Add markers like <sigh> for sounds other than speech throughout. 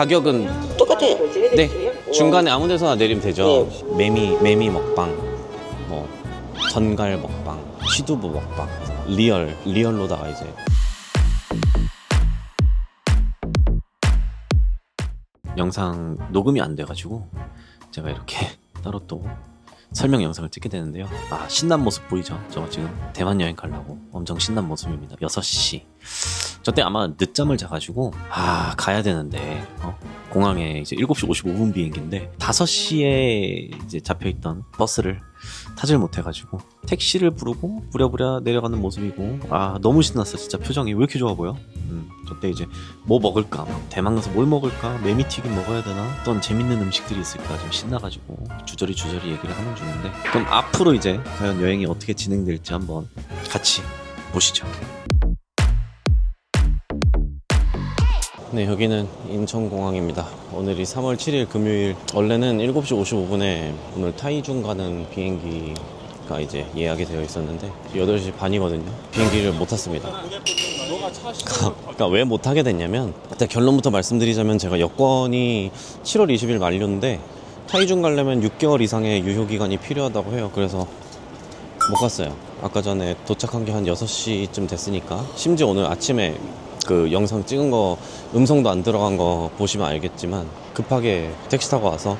가격은 똑같아. 네 중간에 아무 데서나 내리면 되죠. 매미 매미 먹방, 뭐 전갈 먹방, 취두부 먹방, 리얼 리얼로다가 이제 영상 녹음이 안 돼가지고 제가 이렇게 <laughs> 따로 또 설명 영상을 찍게 되는데요. 아 신난 모습 보이죠? 저 지금 대만 여행 가려고 엄청 신난 모습입니다. 6시. 저때 아마 늦잠을 자가지고 아 가야 되는데 어? 공항에 이제 7시 55분 비행기인데 5시에 이제 잡혀있던 버스를 타질 못해가지고 택시를 부르고 부랴부랴 내려가는 모습이고 아 너무 신났어 진짜 표정이 왜 이렇게 좋아 보여? 음, 저때 이제 뭐 먹을까 막 대만 가서 뭘 먹을까 메미튀김 먹어야 되나 어떤 재밌는 음식들이 있을까 좀 신나가지고 주저리 주저리 얘기를 하는 중인데 그럼 앞으로 이제 과연 여행이 어떻게 진행될지 한번 같이 보시죠. 네, 여기는 인천공항입니다. 오늘이 3월 7일 금요일. 원래는 7시 55분에 오늘 타이중 가는 비행기가 이제 예약이 되어 있었는데 8시 반이거든요. 비행기를 못 탔습니다. 그러니까 왜 못 타게 됐냐면 일단 결론부터 말씀드리자면 제가 여권이 7월 20일 만료인데 타이중 가려면 6개월 이상의 유효 기간이 필요하다고 해요. 그래서 못 갔어요. 아까 전에 도착한 게 한 6시쯤 됐으니까 심지어 오늘 아침에 그 영상 찍은 거 음성도 안 들어간 거 보시면 알겠지만 급하게 택시 타고 와서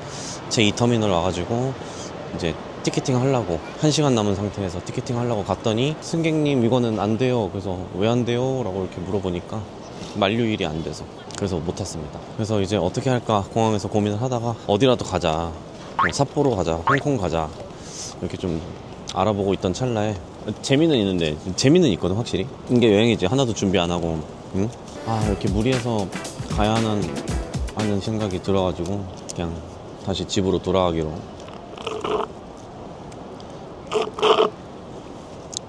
제 2터미널 와가지고 이제 티켓팅 하려고 한 시간 남은 상태에서 티켓팅 하려고 갔더니 승객님 이거는 안 돼요. 그래서 왜 안 돼요? 라고 이렇게 물어보니까 만료일이 안 돼서 그래서 못 탔습니다. 그래서 이제 어떻게 할까 공항에서 고민을 하다가 어디라도 가자. 뭐 삿포로 가자 홍콩 가자. 이렇게 좀 알아보고 있던 찰나에 재미는 있는데 재미는 있거든 확실히. 이게 여행이지. 하나도 준비 안 하고 응? 아 이렇게 무리해서 가야 하는 하는 생각이 들어가지고 그냥 다시 집으로 돌아가기로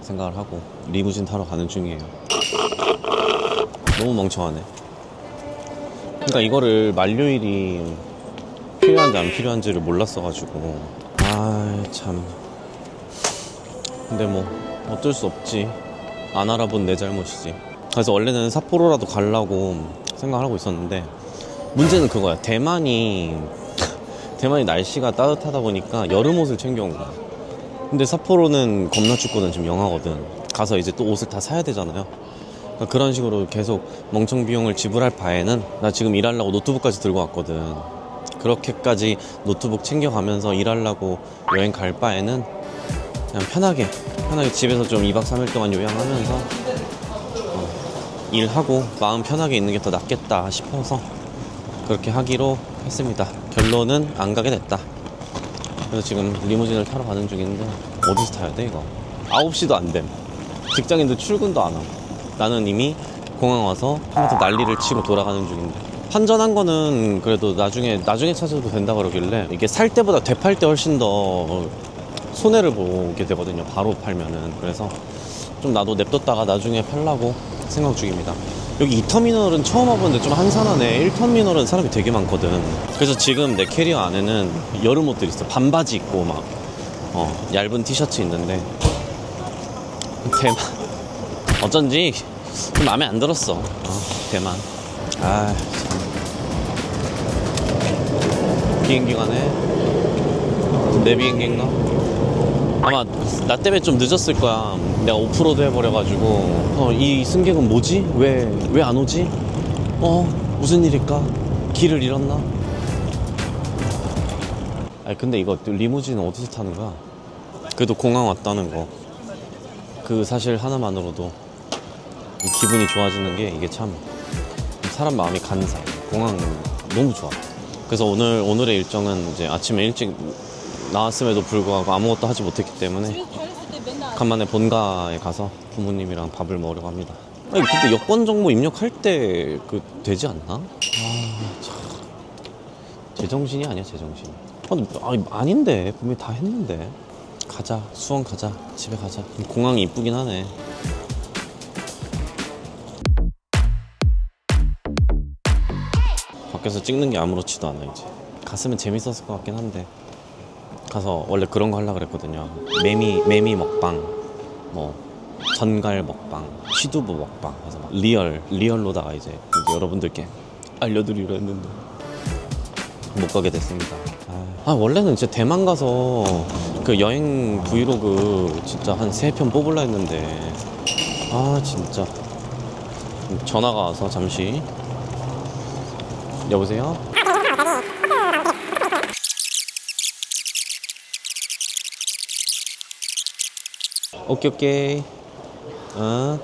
생각을 하고 리무진 타러 가는 중이에요. 너무 멍청하네. 그러니까 이거를 만료일이 필요한지 안 필요한지를 몰랐어가지고. 아 참. 근데 뭐 어쩔 수 없지. 안 알아본 내 잘못이지 그래서 원래는 삿포로라도 가려고 생각을 하고 있었는데 문제는 그거야. 대만이 <laughs> 대만이 날씨가 따뜻하다 보니까 여름 옷을 챙겨온 거야. 근데 삿포로는 겁나 춥거든. 지금 영하거든. 가서 이제 또 옷을 다 사야 되잖아요. 그러니까 그런 식으로 계속 멍청 비용을 지불할 바에는 나 지금 일하려고 노트북까지 들고 왔거든. 그렇게까지 노트북 챙겨가면서 일하려고 여행 갈 바에는 그냥 편하게 편하게 집에서 좀 2박 3일 동안 요양하면서 어, 일하고 마음 편하게 있는 게 더 낫겠다 싶어서 그렇게 하기로 했습니다. 결론은 안 가게 됐다. 그래서 지금 리무진을 타러 가는 중인데 어디서 타야 돼 이거? 9시도 안 됨. 직장인들 출근도 안 하고. 나는 이미 공항 와서 한 번 더 난리를 치고 돌아가는 중인데. 환전한 거는 그래도 나중에 나중에 찾아도 된다 그러길래 이게 살 때보다 되팔 때 훨씬 더 손해를 보게 되거든요. 바로 팔면은. 그래서 좀 나도 냅뒀다가 나중에 팔라고 생각 중입니다. 여기 2터미널은 처음 와보는데 좀 한산하네. 1터미널은 사람이 되게 많거든. 그래서 지금 내 캐리어 안에는 여름 옷들 있어. 반바지 입고 막, 어, 얇은 티셔츠 있는데. 대만. 어쩐지 좀 마음에 안 들었어. 어, 대만. 아, 참. 비행기 가네. 내 비행기인가? 아마 나 때문에 좀 늦었을 거야. 내가 오프로드 해버려가지고 어, 이 승객은 뭐지? 왜 왜 안 오지? 어 무슨 일일까? 길을 잃었나? 아니 근데 이거 리무진은 어디서 타는 거야? 그래도 공항 왔다는 거. 그 사실 하나만으로도 기분이 좋아지는 게 이게 참 사람 마음이 간사. 공항 너무 좋아. 그래서 오늘 오늘의 일정은 이제 아침에 일찍 나왔음에도 불구하고 아무것도 하지 못했기 때문에 간만에 본가에 가서 부모님이랑 밥을 먹으려고 합니다. 아니 그때 여권 정보 입력할 때 그 되지 않나? 아 참. 제정신이 아니야 제정신. 아니, 아니 아닌데 분명히 다 했는데. 가자 수원 가자 집에 가자. 공항이 이쁘긴 하네. 밖에서 찍는 게 아무렇지도 않아 이제. 갔으면 재밌었을 것 같긴 한데. 가서 원래 그런 거 하려고 그랬거든요. 매미 매미 먹방, 뭐 전갈 먹방, 취두부 먹방, 그래서 막 리얼 리얼로다가 이제, 이제 여러분들께 알려드리려 했는데 못 가게 됐습니다. 아, 아, 원래는 진짜 대만 가서 그 여행 브이로그 진짜 한 세 편 뽑으려 했는데 아 진짜 전화가 와서 잠시 여보세요? 오케이 오케이 어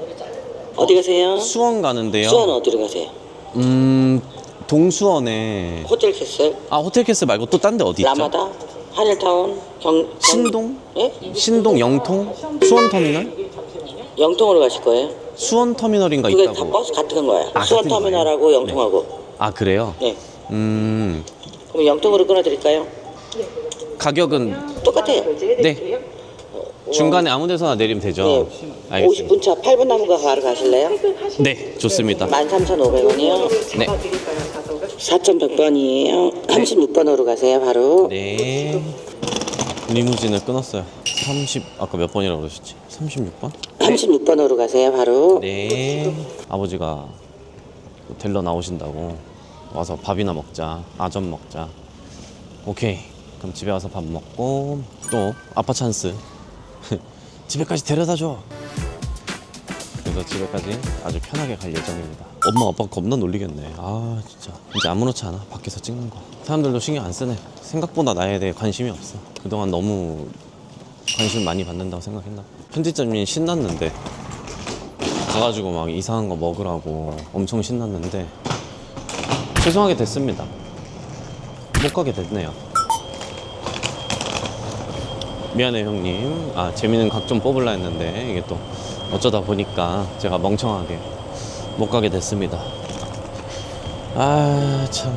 어디 가세요? 수원 가는데요. 수원 어디로 가세요? 음 동수원에 호텔 캐슬, 아 호텔 캐슬 말고 또 딴 데 어디 있죠? 라마다, 하늘타운, 경, 경 신동? 예? 신동 영통? 수원 터미널? 영통으로 가실 거예요? 수원 터미널인가 그게 다 있다고. 버스 같은 거예요. 아, 수원 같은 터미널하고 거예요? 영통하고. 아 그래요? 네. 음 그럼 영통으로 끊어드릴까요? 가격은 똑같아요. 네 중간에 아무 데서나 내리면 되죠. 네. 알겠습니다. 50분 차 8분 남은 거 바로 가실래요? 네 좋습니다. 13,500원이요. 네. 4,100번이에요. 36번으로 가세요, 바로. 네. 리무진을 끊었어요. 30 아까 몇 번이라고 그러셨지? 36번? 36번으로 가세요, 바로. 네. 아버지가 델러 나오신다고 와서 밥이나 먹자. 아점 먹자. 오케이. 그럼 집에 와서 밥 먹고 또 아빠 찬스. 집에까지 데려다 줘. 그래서 집에까지 아주 편하게 갈 예정입니다. 엄마 아빠 겁나 놀리겠네. 아 진짜 이제 아무렇지 않아 밖에서 찍는 거. 사람들도 신경 안 쓰네. 생각보다 나에 대해 관심이 없어. 그동안 너무 관심 많이 받는다고 생각했나? 봐. 편집점이 신났는데 가가지고 막 이상한 거 먹으라고 엄청 신났는데 죄송하게 됐습니다. 못 가게 됐네요. 미안해 형님. 아 재밌는 각 좀 뽑으려 했는데 이게 또 어쩌다 보니까 제가 멍청하게 못 가게 됐습니다. 아 참.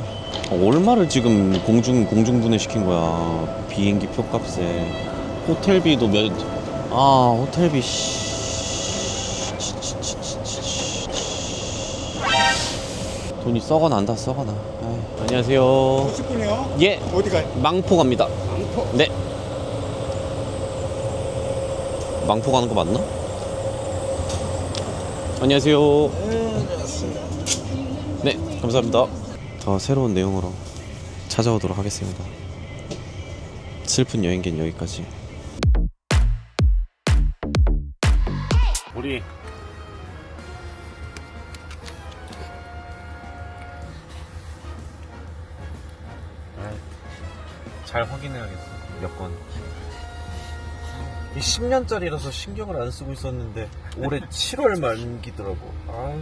얼마를 지금 공중 공중 분해 시킨 거야 비행기 표값에 호텔비도 몇아 호텔비 씨. 돈이 썩어난다 썩어나. 안녕하세요 10분이요? 예 어디 가요? 망포 갑니다 망포. 네 망포 가는 거 맞나? 안녕하세요. 네 감사합니다. 더 새로운 내용으로 찾아오도록 하겠습니다. 슬픈 여행기는 여기까지. 우리 잘 확인해야겠어 여권 이 10년짜리라서 신경을 안 쓰고 있었는데 올해 7월 만기더라고. 아유